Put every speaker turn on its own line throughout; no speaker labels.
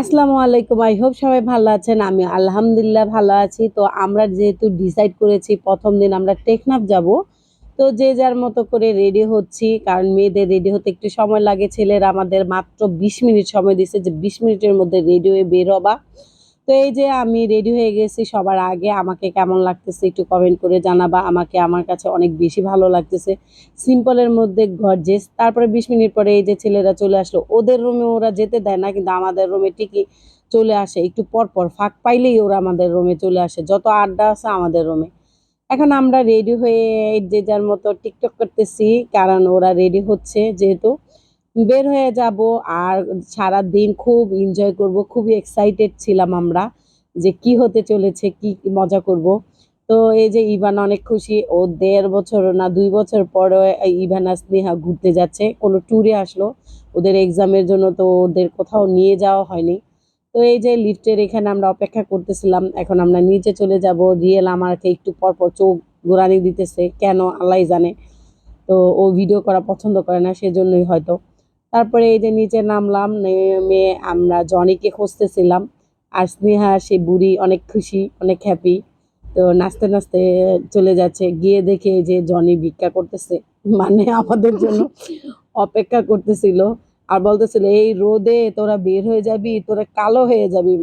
আসসালামু আলাইকুম I hope সবাই ভালো আছেন। আমি আলহামদুলিল্লাহ ভালো আছি। তো আমরা যেহেতু ডিসাইড করেছি প্রথম দিন আমরা টেকনাফ যাব, তো যে যার মতো করে রেডি হচ্ছি, কারণ মেয়েদের রেডি হতে একটু সময় লাগে, ছেলেরা আমাদের মাত্র বিশ মিনিট সময় দিছে যে বিশ মিনিটের মধ্যে রেডি হয়ে বের হবা। তো এই যে আমি রেডি হয়ে গেছি সবার আগে, আমাকে কেমন লাগতেছে একটু কমেন্ট করে জানাবা। আমাকে আমার কাছে অনেক বেশি ভালো লাগতেছে। সিম্পলের মধ্যে গর্জেস তারপরে বিশ মিনিট পরে এই যে ছেলেরা চলে আসলো, ওদের রুমে ওরা যেতে দেয় না, কিন্তু আমাদের রুমে ঠিকই চলে আসে। একটু পর পর ফাঁক পাইলেই ওরা আমাদের রুমে চলে আসে, যত আড্ডা আছে আমাদের রুমে এখন আমরা রেডি হয়ে যে যার মতো টিকটক করতেছি, কারণ ওরা রেডি হচ্ছে যেহেতু। বের হয়ে যাব আর সারা দিন খুব এনজয় করব, খুবই এক্সাইটেড ছিলাম আমরা যে কি হতে চলেছে, কি মজা করব। তো এই যে ইভান অনেক খুশি, ও দেড় বছর না দুই বছর পরে ইভান আর স্নেহা ঘুরতে যাচ্ছে, কোনো ট্যুরে আসলো, ওদের এক্সামের জন্য তো ওদের কোথাও নিয়ে যাওয়া হয়নি। তো এই যে লিফটের এখানে আমরা অপেক্ষা করতেছিলাম, এখন আমরা নিচে চলে যাব, রিয়েল আমাকে একটু পর পর চোখ গোড়ানি দিতেছে, কেন আল্লাহ জানে। তো ও ভিডিও করা পছন্দ করে না, সেজন্যই হয়তো। তারপরে এই যে নিচে নামলাম নেমে আমরা জনিকে খুঁজতেছিলাম। আর স্নেহা, সে বুড়ি, অনেক খুশি, অনেক হ্যাপি তো নাচতে নাচতে চলে যাচ্ছে। গিয়ে দেখে যে জনি ভিক্ষা করতেছে মানে আমাদের জন্য অপেক্ষা করতেছিল। আর বলতেছিল, এই রোদে তোরা বের হয়ে যাবি, তোরা কালো হয়ে যাবি।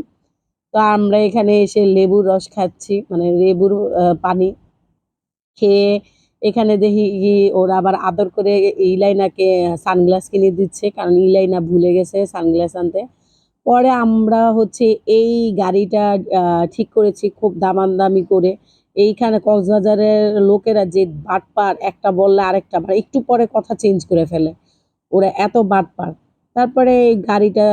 তো আমরা এখানে এসে লেবুর রস খাচ্ছি মানে লেবুর পানি খেয়ে এখানে দেখি ওরা আবার আদর করে ইলাইনাকে সানগ্লাস কিনে দিচ্ছে, কারণ ইলাইনা ভুলে গেছে সানগ্লাস আনতে। পরে আমরা হচ্ছে এই গাড়িটা ঠিক করেছি খুব দামাদামি করে। এইখানে কক্সবাজারের লোকেরা যে বাটপার, একটা বললে আরেকটা মানে একটু পরে কথা চেঞ্জ করে ফেলে। ওরা এত বাটপার। তারপরে এই গাড়িটা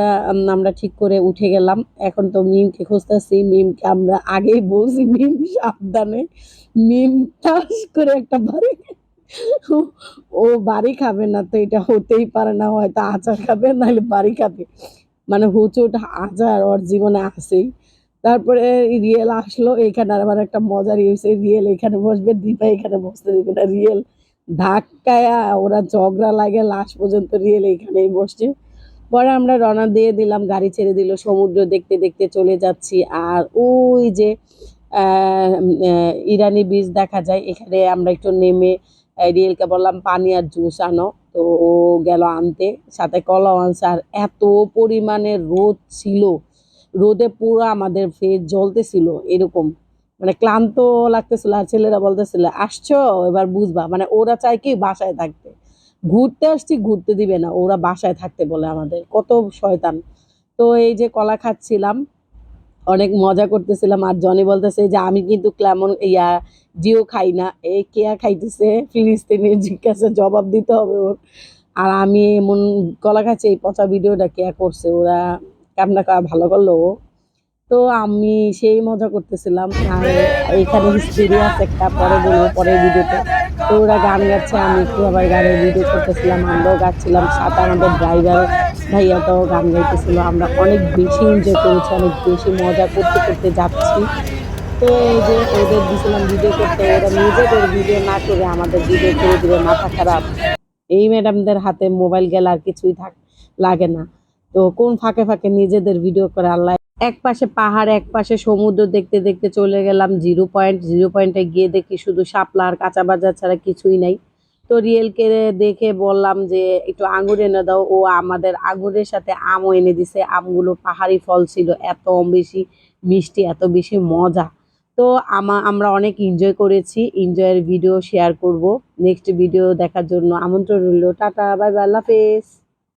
আমরা ঠিক করে উঠে গেলাম। এখন তো মিমকে খুঁজতেছি। মিমকে আমরা আগেই বলছি, মিম সাবধানে। মিম ঠাস করে একটা বাড়ি ও- বাড়ি খাবে না তো, এটা হতেই পারে না। হয়তো আচার খাবে, নাহলে বাড়ি খাবে। মানে হুচুট আচার ওর জীবনে আসেই তারপরে রিয়েল আসলো, এখানে আবার একটা মজার হয়েছে রিয়েল এখানে বসবে, দীপা এখানে বসতে দেবে না। রিয়েল ধাক্কায়া, ওরা ঝগড়া লাগে লাস্ট পর্যন্ত রিয়েল এখানেই বসছে। পরে আমরা রওনা দিয়ে দিলাম, গাড়ি ছেড়ে দিল, সমুদ্র দেখতে দেখতে চলে যাচ্ছি। আর ওই যে ইরানি বীজ দেখা যায়, এখানে আমরা একটু নেমে রিয়েলকে বললাম, পানি আর জুস আনো। তো ও গেল আনতে, সাথে কলাও আনছে আর এত পরিমাণে রোদ ছিল। রোদে পুরো আমাদের ফেস জ্বলতেছিল, এরকম। মানে ক্লান্ত লাগতেছিল, আর ছেলেরা বলতেছিল, আসছো? এবার বুঝবা। মানে ওরা চায় কি, বাসায় থাকতে। ঘুরতে আসছি, ঘুরতে দিবে না। ওরা বাসায় থাকতে বলে আমাদের। কত শয়তান। তো এই যে কলা খাচ্ছিলাম, অনেক মজা করতেছিলাম। আর জনি বলতেছে যে, আমি কিন্তু ক্লেমন ইয়া, জিও খাই না। এই কেয়া খাইতেছে? ফিলিস্তিনের জিজ্ঞাসা, জবাব দিতে হবে ওর। আর আমি এমন কলা খাচ্ছি, এই পচা ভিডিওটা কেয়া করছে? ওরা কান্না করা ভালো করল। তো আমি সেই মজা করতেছিলাম। আর এখানে হিস্ট্রি আছে একটা, পরে বলব পরের ভিডিওতে। তো ওরা গান গাচ্ছে, আমি একটু আবার গানের ভিডিও করতেছিলাম, আমরাও গাচ্ছিলাম, সাথে আমাদের ড্রাইভার ভাইয়াটাও গান গাইতেছিল, আমরা অনেক বেশি এনজয় করেছি, অনেক বেশি মজা করতে করতে যাচ্ছি। তো এই যে ওদের দিছিলাম ভিডিও করতে, ওরা নিজেদের ভিডিও না করে আমাদের ভিডিও করে দিবে, মাথা খারাপ। এই ম্যাডামদের হাতে মোবাইল গেলে আর কিছুই থাক লাগে না। তো কোন ফাঁকে ফাঁকে নিজেদের ভিডিও করে আল্লাহ এক পাশে পাহাড়, এক পাশে সমুদ্র দেখতে দেখতে চলে গেলাম জিরো পয়েন্ট। জিরো পয়েন্টে গিয়ে দেখি শুধু শাপলা আর কাঁচা বাজার ছাড়া কিছুই নাই। তো রিয়েলকে দেখে বললাম যে, একটু আঙুর এনে দাও। ও আমাদের আঙুরের সাথে আমও এনে দিছে। আমগুলো পাহাড়ি ফল ছিল, এত বেশি মিষ্টি, এত বেশি মজা। তো আমা, আমরা অনেক এনজয় করেছি। এনজয়ের ভিডিও শেয়ার করব। নেক্সট ভিডিও দেখার জন্য আমন্ত্রণ রইল। টাটা, বাই বাই, আল্লাহ হাফেজ।